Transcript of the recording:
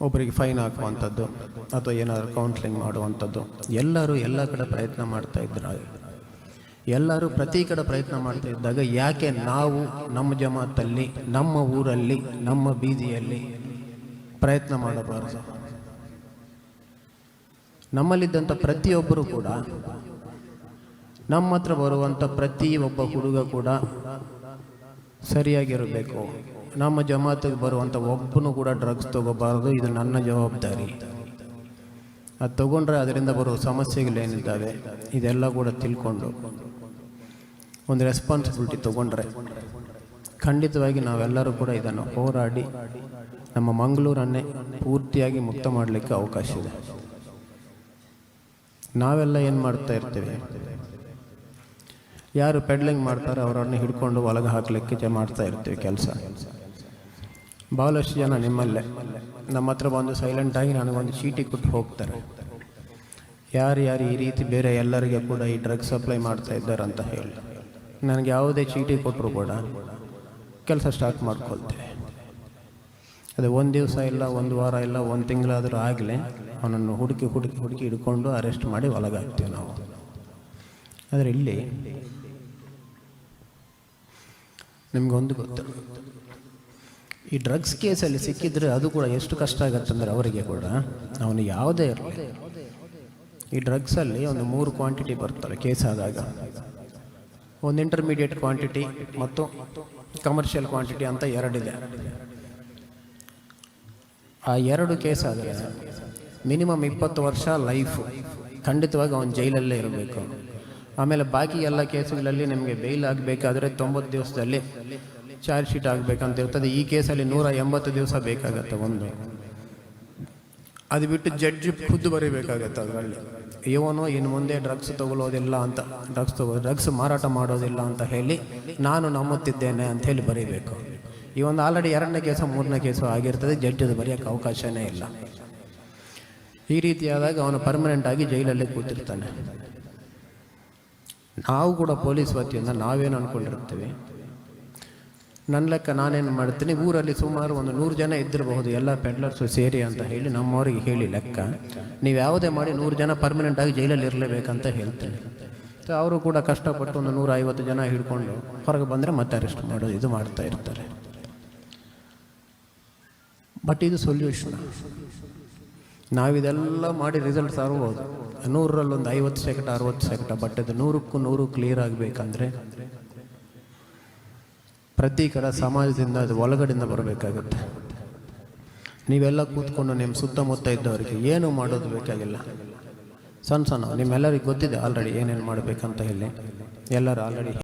ಒಬ್ಬರಿಗೆ ಫೈನ್ ಹಾಕುವಂಥದ್ದು ಅಥವಾ ಏನಾದರೂ ಕೌನ್ಸಿಲಿಂಗ್ ಮಾಡುವಂಥದ್ದು. ಎಲ್ಲರೂ ಎಲ್ಲ ಕಡೆ ಪ್ರಯತ್ನ ಮಾಡ್ತಾ ಇದ್ದಾರೆ ಎಲ್ಲರೂ ಪ್ರತಿ ಕಡೆ ಪ್ರಯತ್ನ ಮಾಡ್ತಾ ಇದ್ದಾಗ ಯಾಕೆ ನಾವು ನಮ್ಮ ಜಮಾತಲ್ಲಿ, ನಮ್ಮ ಊರಲ್ಲಿ, ನಮ್ಮ ಬೀದಿಯಲ್ಲಿ ಪ್ರಯತ್ನ ಮಾಡಬಾರದು? ನಮ್ಮಲ್ಲಿದ್ದಂಥ ಪ್ರತಿಯೊಬ್ಬರು ಕೂಡ, ನಮ್ಮ ಹತ್ರ ಬರುವಂಥ ಪ್ರತಿಯೊಬ್ಬ ಹುಡುಗ ಕೂಡ ಸರಿಯಾಗಿರಬೇಕು. ನಮ್ಮ ಜಮಾತಿಗೆ ಬರುವಂಥ ಒಬ್ಬನು ಕೂಡ ಡ್ರಗ್ಸ್ ತಗೋಬಾರದು, ಇದು ನನ್ನ ಜವಾಬ್ದಾರಿ. ಅದು ತಗೊಂಡ್ರೆ ಅದರಿಂದ ಬರುವ ಸಮಸ್ಯೆಗಳೇನಿದ್ದಾವೆ, ಇದೆಲ್ಲ ಕೂಡ ತಿಳ್ಕೊಂಡು ಒಂದು ರೆಸ್ಪಾನ್ಸಿಬಿಲಿಟಿ ತಗೊಂಡ್ರೆ ಖಂಡಿತವಾಗಿ ನಾವೆಲ್ಲರೂ ಕೂಡ ಇದನ್ನು ಹೋರಾಡಿ ನಮ್ಮ ಮಂಗಳೂರನ್ನೇ ಪೂರ್ತಿಯಾಗಿ ಮುಕ್ತ ಮಾಡಲಿಕ್ಕೆ ಅವಕಾಶ ಇದೆ. ನಾವೆಲ್ಲ ಏನು ಮಾಡ್ತಾ ಇರ್ತೇವೆ? ಯಾರು ಪೆಡ್ಲಿಂಗ್ ಮಾಡ್ತಾರೋ ಅವರನ್ನು ಹಿಡ್ಕೊಂಡು ಒಳಗೆ ಹಾಕಲಿಕ್ಕೆ ಮಾಡ್ತಾ ಇರ್ತೀವಿ ಕೆಲಸ. ಭಾಳಷ್ಟು ಜನ ನಿಮ್ಮಲ್ಲೇ. ನಮ್ಮ ಹತ್ರ ಬಂದು ಸೈಲೆಂಟಾಗಿ ನನಗೊಂದು ಚೀಟಿ ಕೊಟ್ಟು ಹೋಗ್ತಾರೆ. ಯಾರು ಯಾರು ಈ ರೀತಿ ಬೇರೆ ಎಲ್ಲರಿಗೆ ಕೂಡ ಈ ಡ್ರಗ್ಸ್ ಸಪ್ಲೈ ಮಾಡ್ತಾ ಇದ್ದಾರೆ ಅಂತ ಹೇಳಿ. ನನಗೆ ಯಾವುದೇ ಚೀಟಿ ಕೊಟ್ಟರು ಕೂಡ ಕೆಲಸ ಸ್ಟಾರ್ಟ್ ಮಾಡ್ಕೊಳ್ತೇವೆ ಅದೇ ಒಂದು ದಿವಸ ಇಲ್ಲ, ಒಂದು ವಾರ ಇಲ್ಲ, ಒಂದು ತಿಂಗಳಾದರೂ ಆಗಲಿ ಅವನನ್ನು ಹುಡುಕಿ ಹುಡುಕಿ ಹುಡುಕಿ ಹಿಡ್ಕೊಂಡು ಅರೆಸ್ಟ್ ಮಾಡಿ ಒಳಗಾಗ್ತೀವಿ ನಾವು. ಆದರೆ ಇಲ್ಲಿ ನಿಮಗೊಂದು ಗೊತ್ತು. ಈ ಡ್ರಗ್ಸ್ ಕೇಸಲ್ಲಿ ಸಿಕ್ಕಿದ್ರೆ ಅದು ಕೂಡ ಎಷ್ಟು ಕಷ್ಟ ಆಗತ್ತಂದ್ರೆ ಅವರಿಗೆ ಕೂಡ. ಅವನು ಯಾವುದೇ ಇರಲಿ. ಈ ಡ್ರಗ್ಸಲ್ಲಿ ಒಂದು ಮೂರು ಕ್ವಾಂಟಿಟಿ ಬರ್ತಾರೆ ಕೇಸ್ ಆದಾಗ. ಒಂದು ಇಂಟರ್ಮೀಡಿಯೇಟ್ ಕ್ವಾಂಟಿಟಿ ಮತ್ತು ಕಮರ್ಷಿಯಲ್ ಕ್ವಾಂಟಿಟಿ ಅಂತ ಎರಡಿದೆ. ಆ ಎರಡು ಕೇಸ್ ಆದರೆ ಮಿನಿಮಮ್ ಇಪ್ಪತ್ತು ವರ್ಷ ಲೈಫ್ ಖಂಡಿತವಾಗಿ ಅವನು ಜೈಲಲ್ಲೇ ಇರಬೇಕು. ಆಮೇಲೆ ಬಾಕಿ ಎಲ್ಲ ಕೇಸುಗಳಲ್ಲಿ ನಿಮಗೆ ಬೇಲ್ ಆಗಬೇಕಾದ್ರೆ ತೊಂಬತ್ತು ದಿವಸದಲ್ಲಿ ಚಾರ್ಜ್ ಶೀಟ್ ಆಗಬೇಕಂತ ಇರ್ತದೆ. ಈ ಕೇಸಲ್ಲಿ ನೂರ ಎಂಬತ್ತು ದಿವಸ ಬೇಕಾಗತ್ತೆ ಒಂದು. ಅದು ಬಿಟ್ಟು ಜಡ್ಜ್ ಖುದ್ದು ಬರೀಬೇಕಾಗತ್ತೆ ಅದರಲ್ಲಿ. ಇವನು ಇನ್ನು ಮುಂದೆ ಡ್ರಗ್ಸ್ ತಗೊಳ್ಳೋದಿಲ್ಲ ಅಂತ, ಡ್ರಗ್ಸ್ ತಗೋ, ಡ್ರಗ್ಸ್ ಮಾರಾಟ ಮಾಡೋದಿಲ್ಲ ಅಂತ ಹೇಳಿ ನಾನು ನಂಬುತ್ತಿದ್ದೇನೆ ಅಂತ ಹೇಳಿ ಬರೀಬೇಕು. ಈ ಒಂದು ಆಲ್ರೆಡಿ ಎರಡನೇ ಕೇಸು, ಮೂರನೇ ಕೇಸು ಆಗಿರ್ತದೆ. ಜಡ್ಜ್ ಅದು ಬರೆಯೋಕ್ಕೆ ಅವಕಾಶವೇ ಇಲ್ಲ. ಈ ರೀತಿಯಾದಾಗ ಅವನು ಪರ್ಮನೆಂಟ್ ಆಗಿ ಜೈಲಲ್ಲೇ ಕೂತಿರ್ತಾನೆ. ನಾವು ಕೂಡ ಪೊಲೀಸ್ ವತಿಯಿಂದ ನಾವೇನು ಅಂದ್ಕೊಂಡಿರ್ತೀವಿ ನನ್ನ ಲೆಕ್ಕ ನಾನೇನು ಮಾಡ್ತೀನಿ? ಊರಲ್ಲಿ ಸುಮಾರು ಒಂದು ನೂರು ಜನ ಇದ್ದಿರಬಹುದು, ಎಲ್ಲ ಪೆಡ್ಲರ್ಸು ಸೇರಿ ಅಂತ ಹೇಳಿ ನಮ್ಮವರಿಗೆ ಹೇಳಿ ಲೆಕ್ಕ. ನೀವು ಯಾವುದೇ ಮಾಡಿ ನೂರು ಜನ ಪರ್ಮನೆಂಟಾಗಿ ಜೈಲಲ್ಲಿ ಇರಲೇಬೇಕಂತ ಹೇಳ್ತೀನಿ. ಸೊ ಅವರು ಕೂಡ ಕಷ್ಟಪಟ್ಟು ಒಂದು ನೂರ ಐವತ್ತು ಜನ ಹಿಡ್ಕೊಂಡು ಹೊರಗೆ ಬಂದರೆ ಮತ್ತೆ ಅರೆಸ್ಟ್ ಮಾಡೋದು, ಇದು ಮಾಡ್ತಾ ಇರ್ತಾರೆ. ಬಟ್ ಇದು ಸೊಲ್ಯೂಷನ್ ನಾವಿದೆಲ್ಲ ಮಾಡಿ ರಿಸಲ್ಟ್ ತರ್ಬೋದು. ನೂರರಲ್ಲಿ ಒಂದು ಐವತ್ತು ಸೆಕೆಂಡ್ ಅರವತ್ತು ಶೇಕಡ ಬಟ್ ಇದು ನೂರಕ್ಕೂ ನೂರು ಕ್ಲಿಯರ್ ಆಗಬೇಕಂದ್ರೆ ಪ್ರತಿ ಕಡೆ ಸಮಾಜದಿಂದ ಅದು ಒಳಗಡೆಯಿಂದ ಬರಬೇಕಾಗುತ್ತೆ. ನೀವೆಲ್ಲ ಕೂತ್ಕೊಂಡು ನಿಮ್ಮ ಸುತ್ತಮುತ್ತ ಇದ್ದವರಿಗೆ ಏನು ಮಾಡೋದು ಬೇಕಾಗಿಲ್ಲ. ಸಣ್ಣ ಸಣ್ಣ, ನಿಮ್ಮೆಲ್ಲರಿಗೆ ಗೊತ್ತಿದೆ ಆಲ್ರೆಡಿ ಏನೇನು ಮಾಡಬೇಕಂತ ಹೇಳಿ. ಎಲ್ಲರೂ ಆಲ್ರೆಡಿ